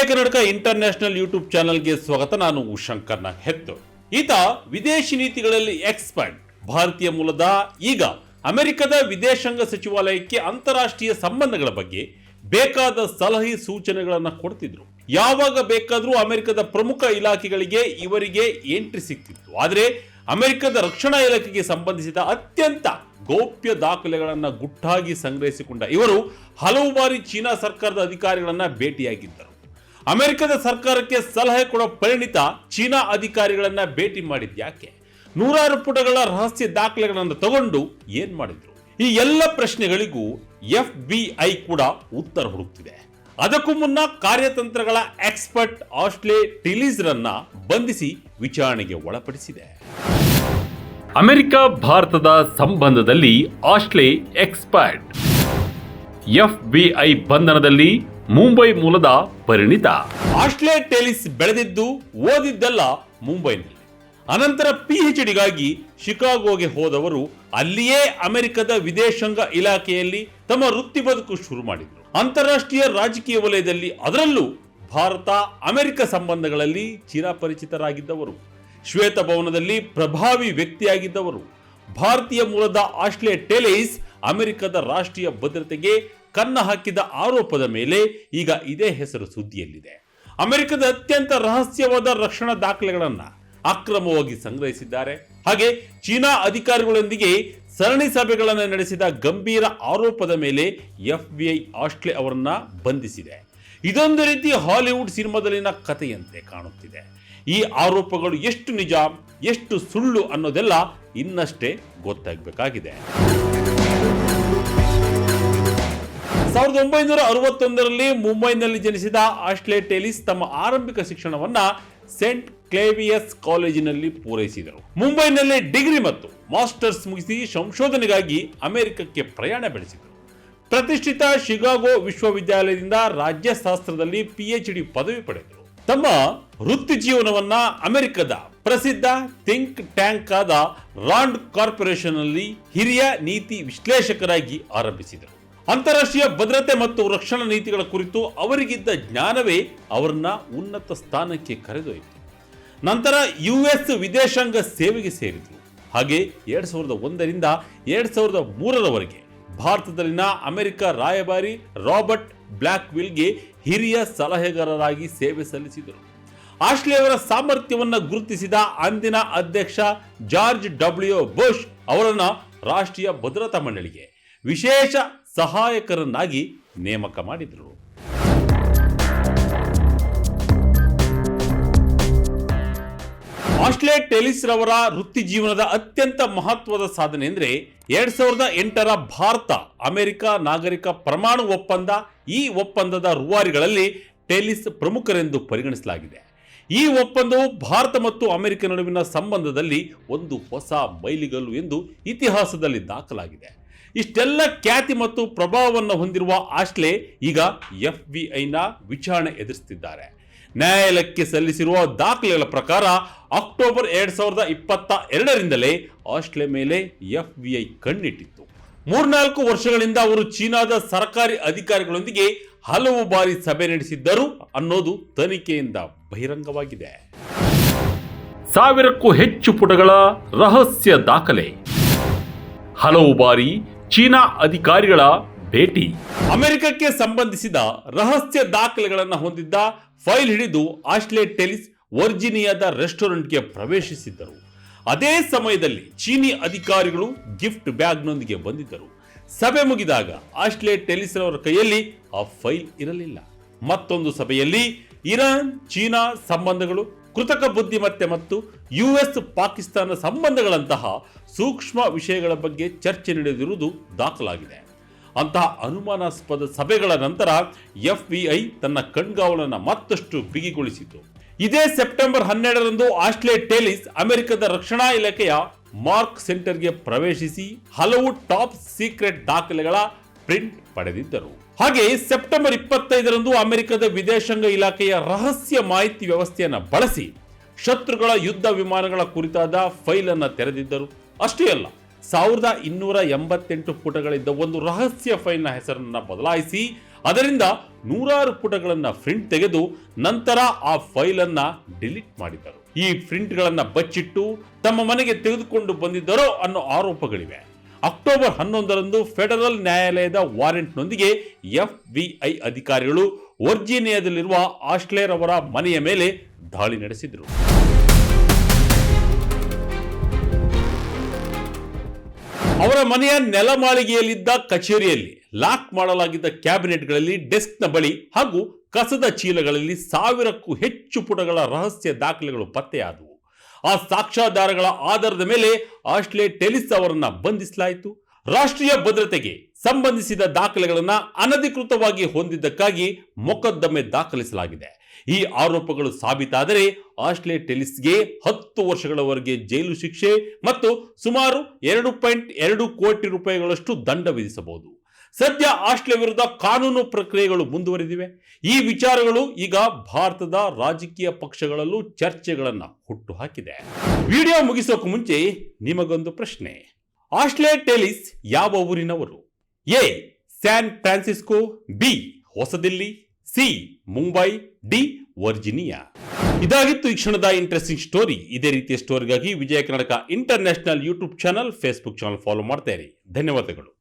ವಿಜಯ Karnataka international YouTube ಚಾನೆಲ್ಗೆ ಸ್ವಾಗತ. ನಾನು ಶಂಕರ್ನ ಹೆತ್ತು. ಈತ ವಿದೇಶಿ ನೀತಿಗಳಲ್ಲಿ ಎಕ್ಸ್ಪರ್ಟ್. ಭಾರತೀಯ ಮೂಲದ ಈಗ ಅಮೆರಿಕದ ವಿದೇಶಾಂಗ ಸಚಿವಾಲಯಕ್ಕೆ ಅಂತಾರಾಷ್ಟ್ರೀಯ ಸಂಬಂಧಗಳ ಬಗ್ಗೆ ಬೇಕಾದ ಸಲಹೆ ಸೂಚನೆಗಳನ್ನು ಕೊಡ್ತಿದ್ರು. ಯಾವಾಗ ಬೇಕಾದರೂ ಅಮೆರಿಕದ ಪ್ರಮುಖ ಇಲಾಖೆಗಳಿಗೆ ಇವರಿಗೆ ಎಂಟ್ರಿ ಸಿಕ್ತಿತ್ತು. ಆದರೆ ಅಮೆರಿಕದ ರಕ್ಷಣಾ ಇಲಾಖೆಗೆ ಸಂಬಂಧಿಸಿದ ಅತ್ಯಂತ ಗೌಪ್ಯ ದಾಖಲೆಗಳನ್ನು ಗುಟ್ಟಾಗಿ ಸಂಗ್ರಹಿಸಿಕೊಂಡ ಇವರು ಹಲವು ಬಾರಿ ಚೀನಾ ಸರ್ಕಾರದ ಅಧಿಕಾರಿಗಳನ್ನ ಭೇಟಿಯಾಗಿದ್ದರು. ಅಮೆರಿಕದ ಸರ್ಕಾರಕ್ಕೆ ಸಲಹೆ ಕೊಡೋ ಪರಿಣಿತ ಚೀನಾ ಅಧಿಕಾರಿಗಳನ್ನ ಭೇಟಿ ಮಾಡಿದ್ಯಾಕೆ ನೂರಾರು ಪುಟಗಳ ರಹಸ್ಯ ದಾಖಲೆಗಳನ್ನು ತಗೊಂಡು ಏನ್ ಮಾಡಿದ್ರು? ಈ ಎಲ್ಲ ಪ್ರಶ್ನೆಗಳಿಗೂ ಎಫ್ ಬಿ ಐ ಕೂಡ ಉತ್ತರ ಹುಡುಕ್ತಿದೆ. ಅದಕ್ಕೂ ಮುನ್ನ ಕಾರ್ಯತಂತ್ರಗಳ ಎಕ್ಸ್ಪರ್ಟ್ ಆಸ್ಟ್ಲೇ ಟಿಲೀಸ್ರನ್ನ ಬಂಧಿಸಿ ವಿಚಾರಣೆಗೆ ಒಳಪಡಿಸಿದೆ. ಅಮೆರಿಕ, ಭಾರತದ ಸಂಬಂಧದಲ್ಲಿ ಆಸ್ಟ್ಲೆ ಎಕ್ಸ್ಪರ್ಟ್. ಎಫ್ಬಿಐ ಬಂಧನದಲ್ಲಿ ಮುಂಬೈ ಮೂಲದ ಪರಿಣಿತ. ಆಸ್ಟ್ಲೇ ಟೆಲಿಸ್ ಬೆಳೆದಿದ್ದು ಓದಿದ್ದಲ್ಲ ಮುಂಬೈನಲ್ಲಿ. ಅನಂತರ ಪಿಎಚ್ ಡಿಗಾಗಿ ಶಿಕಾಗೋಗೆ ಹೋದವರು ಅಲ್ಲಿಯೇ ಅಮೆರಿಕದ ವಿದೇಶಾಂಗ ಇಲಾಖೆಯಲ್ಲಿ ತಮ್ಮ ವೃತ್ತಿ ಬದುಕು ಶುರು ಮಾಡಿದರು. ಅಂತಾರಾಷ್ಟ್ರೀಯ ರಾಜಕೀಯ ವಲಯದಲ್ಲಿ ಅದರಲ್ಲೂ ಭಾರತ, ಅಮೆರಿಕ ಸಂಬಂಧಗಳಲ್ಲಿ ಚಿರಪರಿಚಿತರಾಗಿದ್ದವರು. ಶ್ವೇತಭವನದಲ್ಲಿ ಪ್ರಭಾವಿ ವ್ಯಕ್ತಿಯಾಗಿದ್ದವರು. ಭಾರತೀಯ ಮೂಲದ ಆಸ್ಟ್ರೇ ಟೆಲೇಸ್ ಅಮೆರಿಕದ ರಾಷ್ಟ್ರೀಯ ಭದ್ರತೆಗೆ ಕನ್ನ ಹಾಕಿದ ಆರೋಪದ ಮೇಲೆ ಈಗ ಇದೇ ಹೆಸರು ಸುದ್ದಿಯಲ್ಲಿದೆ. ಅಮೆರಿಕದ ಅತ್ಯಂತ ರಹಸ್ಯವಾದ ರಕ್ಷಣಾ ದಾಖಲೆಗಳನ್ನು ಅಕ್ರಮವಾಗಿ ಸಂಗ್ರಹಿಸಿದ್ದಾರೆ. ಹಾಗೆ ಚೀನಾ ಅಧಿಕಾರಿಗಳೊಂದಿಗೆ ಸರಣಿ ಸಭೆಗಳನ್ನು ನಡೆಸಿದ ಗಂಭೀರ ಆರೋಪದ ಮೇಲೆ ಎಫ್ ಬಿ ಐ ಆಸ್ಟ್ಲೆ ಅವರನ್ನ ಬಂಧಿಸಿದೆ. ಇದೊಂದು ರೀತಿ ಹಾಲಿವುಡ್ ಸಿನಿಮಾದಲ್ಲಿನ ಕಥೆಯಂತೆ ಕಾಣುತ್ತಿದೆ. ಈ ಆರೋಪಗಳು ಎಷ್ಟು ನಿಜ, ಎಷ್ಟು ಸುಳ್ಳು ಅನ್ನೋದೆಲ್ಲ ಇನ್ನಷ್ಟೇ ಗೊತ್ತಾಗಬೇಕಾಗಿದೆ. ಸಾವಿರದ ಒಂಬೈನೂರ ಅರವತ್ತೊಂದರಲ್ಲಿ ಮುಂಬೈನಲ್ಲಿ ಜನಿಸಿದ ಆಶ್ಲೆ ಟೆಲಿಸ್ ತಮ್ಮ ಆರಂಭಿಕ ಶಿಕ್ಷಣವನ್ನ ಸೆಂಟ್ ಕ್ಲೇವಿಯಸ್ ಕಾಲೇಜಿನಲ್ಲಿ ಪೂರೈಸಿದರು. ಮುಂಬೈನಲ್ಲಿ ಡಿಗ್ರಿ ಮತ್ತು ಮಾಸ್ಟರ್ಸ್ ಮುಗಿಸಿ ಸಂಶೋಧನೆಗಾಗಿ ಅಮೆರಿಕಕ್ಕೆ ಪ್ರಯಾಣ ಬೆಳೆಸಿದರು. ಪ್ರತಿಷ್ಠಿತ ಶಿಕಾಗೋ ವಿಶ್ವವಿದ್ಯಾಲಯದಿಂದ ರಾಜ್ಯಶಾಸ್ತ್ರದಲ್ಲಿ ಪಿಎಚ್ ಡಿ ಪದವಿ ಪಡೆದರು. ತಮ್ಮ ವೃತ್ತಿ ಜೀವನವನ್ನ ಅಮೆರಿಕದ ಪ್ರಸಿದ್ಧ ಥಿಂಕ್ ಟ್ಯಾಂಕ್ ಆದ ರಾಂಡ್ ಕಾರ್ಪೊರೇಷನ್ನಲ್ಲಿ ಹಿರಿಯ ನೀತಿ ವಿಶ್ಲೇಷಕರಾಗಿ ಆರಂಭಿಸಿದರು. ಅಂತಾರಾಷ್ಟ್ರೀಯ ಭದ್ರತೆ ಮತ್ತು ರಕ್ಷಣಾ ನೀತಿಗಳ ಕುರಿತು ಅವರಿಗಿದ್ದ ಜ್ಞಾನವೇ ಅವರನ್ನ ಉನ್ನತ ಸ್ಥಾನಕ್ಕೆ ಕರೆದೊಯ್ಯಿತು. ನಂತರ ಯು ಎಸ್ ವಿದೇಶಾಂಗ ಸೇವೆಗೆ ಸೇರಿದರು ಹಾಗೆ ಎರಡು ಸಾವಿರದ ಒಂದರಿಂದ ಎರಡು ಸಾವಿರದ ಮೂರರವರೆಗೆ ಭಾರತದಲ್ಲಿನ ಅಮೆರಿಕ ರಾಯಭಾರಿ ರಾಬರ್ಟ್ ಬ್ಲ್ಯಾಕ್ವಿಲ್ಗೆ ಹಿರಿಯ ಸಲಹೆಗಾರರಾಗಿ ಸೇವೆ ಸಲ್ಲಿಸಿದರು. ಆಶ್ಲೆ ಅವರ ಸಾಮರ್ಥ್ಯವನ್ನು ಗುರುತಿಸಿದ ಅಂದಿನ ಅಧ್ಯಕ್ಷ ಜಾರ್ಜ್ ಡಬ್ಲ್ಯೂ ಬುಷ್ ಅವರನ್ನು ರಾಷ್ಟ್ರೀಯ ಭದ್ರತಾ ಮಂಡಳಿಗೆ ವಿಶೇಷ ಸಹಾಯಕರನ್ನಾಗಿ ನೇಮಕ ಮಾಡಿದರು. ಆಸ್ಟ್ಲೇ ಟೆಲಿಸ್ ರವರ ವೃತ್ತಿ ಜೀವನದ ಅತ್ಯಂತ ಮಹತ್ವದ ಸಾಧನೆ ಅಂದರೆ ಎರಡ್ ಸಾವಿರದ ಎಂಟರ ಭಾರತ, ಅಮೆರಿಕ ನಾಗರಿಕ ಪರಮಾಣು ಒಪ್ಪಂದ, ಈ ಒಪ್ಪಂದದ ರೂವಾರಿಗಳಲ್ಲಿ ಟೆಲಿಸ್ ಪ್ರಮುಖರೆಂದು ಪರಿಗಣಿಸಲಾಗಿದೆ. ಈ ಒಪ್ಪಂದವು ಭಾರತ ಮತ್ತು ಅಮೆರಿಕ ನಡುವಿನ ಸಂಬಂಧದಲ್ಲಿ ಒಂದು ಹೊಸ ಮೈಲಿಗಲ್ಲು ಎಂದು ಇತಿಹಾಸದಲ್ಲಿ ದಾಖಲಾಗಿದೆ. ಇಷ್ಟೆಲ್ಲ ಖ್ಯಾತಿ ಮತ್ತು ಪ್ರಭಾವವನ್ನು ಹೊಂದಿರುವ ಆಶ್ಲೆ ಈಗ ಎಫ್ ಬಿ ಐನ ವಿಚಾರಣೆ ಎದುರಿಸುತ್ತಿದ್ದಾರೆ. ನ್ಯಾಯಾಲಯಕ್ಕೆ ಸಲ್ಲಿಸಿರುವ ದಾಖಲೆಗಳ ಪ್ರಕಾರ ಅಕ್ಟೋಬರ್ ಎರಡು ಸಾವಿರದ ಇಪ್ಪತ್ತ ಎರಡರಿಂದಲೇ ಆಸ್ಟ್ರೇ ಮೇಲೆ ಎಫ್ ಬಿ ಐ ಕಣ್ಣಿಟ್ಟಿತ್ತು. ಮೂರ್ನಾಲ್ಕು ವರ್ಷಗಳಿಂದ ಅವರು ಚೀನಾದ ಸರ್ಕಾರಿ ಅಧಿಕಾರಿಗಳೊಂದಿಗೆ ಹಲವು ಬಾರಿ ಸಭೆ ನಡೆಸಿದ್ದರು ಅನ್ನೋದು ತನಿಖೆಯಿಂದ ಬಹಿರಂಗವಾಗಿದೆ. ಸಾವಿರಕ್ಕೂ ಹೆಚ್ಚು ಪುಟಗಳ ರಹಸ್ಯ ದಾಖಲೆ. ಹಲವು ಬಾರಿ ಚೀನಾ ಅಧಿಕಾರಿಗಳ ಭೇಟಿ. ಅಮೆರಿಕಕ್ಕೆ ಸಂಬಂಧಿಸಿದ ರಹಸ್ಯ ದಾಖಲೆಗಳನ್ನು ಹೊಂದಿದ್ದ ಫೈಲ್ ಹಿಡಿದು ಆಸ್ಟ್ಲೇ ಟೆಲಿಸ್ ವರ್ಜಿನಿಯಾದ ರೆಸ್ಟೋರೆಂಟ್ಗೆ ಪ್ರವೇಶಿಸಿದ್ದರು. ಅದೇ ಸಮಯದಲ್ಲಿ ಚೀನಿ ಅಧಿಕಾರಿಗಳು ಗಿಫ್ಟ್ ಬ್ಯಾಗ್ನೊಂದಿಗೆ ಬಂದಿದ್ದರು. ಸಭೆ ಮುಗಿದಾಗ ಆಸ್ಟ್ಲೇ ಟೆಲಿಸ್ ಅವರ ಕೈಯಲ್ಲಿ ಆ ಫೈಲ್ ಇರಲಿಲ್ಲ. ಮತ್ತೊಂದು ಸಭೆಯಲ್ಲಿ ಇರಾನ್, ಚೀನಾ ಸಂಬಂಧಗಳು ಕೃತಕ ಬುದ್ಧಿಮತ್ತೆ ಮತ್ತು ಯು ಎಸ್ ಪಾಕಿಸ್ತಾನ ಸಂಬಂಧಗಳಂತಹ ಸೂಕ್ಷ್ಮ ವಿಷಯಗಳ ಬಗ್ಗೆ ಚರ್ಚೆ ನಡೆದಿರುವುದು ದಾಖಲಾಗಿದೆ. ಅಂತಹ ಅನುಮಾನಾಸ್ಪದ ಸಭೆಗಳ ನಂತರ ಎಫ್ಬಿಐ ತನ್ನ ಕಣ್ಗಾವಲನ್ನು ಮತ್ತಷ್ಟು ಬಿಗಿಗೊಳಿಸಿತು. ಇದೇ ಸೆಪ್ಟೆಂಬರ್ ಹನ್ನೆರಡರಂದು ಆಸ್ಟ್ಲೇ ಟೇಲಿಸ್ ಅಮೆರಿಕದ ರಕ್ಷಣಾ ಇಲಾಖೆಯ ಮಾರ್ಕ್ ಸೆಂಟರ್ಗೆ ಪ್ರವೇಶಿಸಿ ಹಲವು ಟಾಪ್ ಸೀಕ್ರೆಟ್ ದಾಖಲೆಗಳ ಪ್ರಿಂಟ್ ಪಡೆದಿದ್ದರು. ಹಾಗೆ ಸೆಪ್ಟೆಂಬರ್ ಇಪ್ಪತ್ತೈದರಂದು ಅಮೆರಿಕದ ವಿದೇಶಾಂಗ ಇಲಾಖೆಯ ರಹಸ್ಯ ಮಾಹಿತಿ ವ್ಯವಸ್ಥೆಯನ್ನು ಬಳಸಿ ಶತ್ರುಗಳ ಯುದ್ಧ ವಿಮಾನಗಳ ಕುರಿತಾದ ಫೈಲ್ ಅನ್ನು ತೆರೆದಿದ್ದರು. ಅಷ್ಟೇ ಅಲ್ಲ, ಸಾವಿರದ ಇನ್ನೂರ ಎಂಬತ್ತೆಂಟು ಪುಟಗಳಿದ್ದ ಒಂದು ರಹಸ್ಯ ಫೈಲ್ನ ಹೆಸರನ್ನು ಬದಲಾಯಿಸಿ ಅದರಿಂದ ನೂರಾರು ಪುಟಗಳನ್ನು ಪ್ರಿಂಟ್ ತೆಗೆದು ನಂತರ ಆ ಫೈಲ್ ಅನ್ನ ಡಿಲೀಟ್ ಮಾಡಿದರು ಈ ಪ್ರಿಂಟ್ಗಳನ್ನು ಬಚ್ಚಿಟ್ಟು ತಮ್ಮ ಮನೆಗೆ ತೆಗೆದುಕೊಂಡು ಬಂದಿದ್ದರೋ ಅನ್ನೋ ಆರೋಪಗಳಿವೆ. ಅಕ್ಟೋಬರ್ ಹನ್ನೊಂದರಂದು ಫೆಡರಲ್ ನ್ಯಾಯಾಲಯದ ವಾರೆಂಟ್ನೊಂದಿಗೆ ಎಫ್ಬಿಐ ಅಧಿಕಾರಿಗಳು ವರ್ಜೀನಿಯಾದಲ್ಲಿರುವ ಆಸ್ಟ್ಲೇರ್ ಅವರ ಮನೆಯ ಮೇಲೆ ದಾಳಿ ನಡೆಸಿದರು. ಅವರ ಮನೆಯ ನೆಲಮಾಳಿಗೆಯಲ್ಲಿದ್ದ ಕಚೇರಿಯಲ್ಲಿ ಲಾಕ್ ಮಾಡಲಾಗಿದ್ದ ಕ್ಯಾಬಿನೆಟ್ಗಳಲ್ಲಿ ಡೆಸ್ಕ್ನ ಬಳಿ ಹಾಗೂ ಕಸದ ಚೀಲಗಳಲ್ಲಿ ಸಾವಿರಕ್ಕೂ ಹೆಚ್ಚು ಪುಟಗಳ ರಹಸ್ಯ ದಾಖಲೆಗಳು ಪತ್ತೆಯಾದವು. ಆ ಸಾಕ್ಷ್ಯಾಧಾರಗಳ ಆಧಾರದ ಮೇಲೆ ಆಶ್ಲೆ ಟೆಲಿಸ್ ಅವರನ್ನ ಬಂಧಿಸಲಾಯಿತು. ರಾಷ್ಟ್ರೀಯ ಭದ್ರತೆಗೆ ಸಂಬಂಧಿಸಿದ ದಾಖಲೆಗಳನ್ನು ಅನಧಿಕೃತವಾಗಿ ಹೊಂದಿದ್ದಕ್ಕಾಗಿ ಮೊಕದ್ದಮೆ ದಾಖಲಿಸಲಾಗಿದೆ. ಈ ಆರೋಪಗಳು ಸಾಬೀತಾದರೆ ಆಶ್ಲೆ ಟೆಲಿಸ್ಗೆ ಹತ್ತು ವರ್ಷಗಳವರೆಗೆ ಜೈಲು ಶಿಕ್ಷೆ ಮತ್ತು ಸುಮಾರು ಎರಡು ಪಾಯಿಂಟ್ ಎರಡು ಕೋಟಿ ರೂಪಾಯಿಗಳಷ್ಟು ದಂಡ ವಿಧಿಸಬಹುದು. ಸದ್ಯ ಆಸ್ಟ್ರೇಲಿಯಾ ವಿರುದ್ಧ ಕಾನೂನು ಪ್ರಕ್ರಿಯೆಗಳು ಮುಂದುವರೆದಿವೆ. ಈ ವಿಚಾರಗಳು ಈಗ ಭಾರತದ ರಾಜಕೀಯ ಪಕ್ಷಗಳಲ್ಲೂ ಚರ್ಚೆಗಳನ್ನ ಹುಟ್ಟು ಹಾಕಿದೆ ವಿಡಿಯೋ ಮುಗಿಸೋಕೆ ಮುಂಚೆ ನಿಮಗೊಂದು ಪ್ರಶ್ನೆ. ಆಸ್ಟ್ರೇಲಿಯಾ ಟೆಲಿಸ್ ಯಾವ ಊರಿನವರು? A. San B. Hosadilli, C. Mumbai, D. Virginia. ಇದಾಗಿತ್ತು ಈ ಕ್ಷಣದ ಇಂಟ್ರೆಸ್ಟಿಂಗ್ ಸ್ಟೋರಿ. ಇದೇ ರೀತಿಯ ಸ್ಟೋರಿಗಾಗಿ Vijaya Karnataka international YouTube channel, Facebook channel follow ಮಾಡ್ತಾ ಇರಿ. ಧನ್ಯವಾದಗಳು.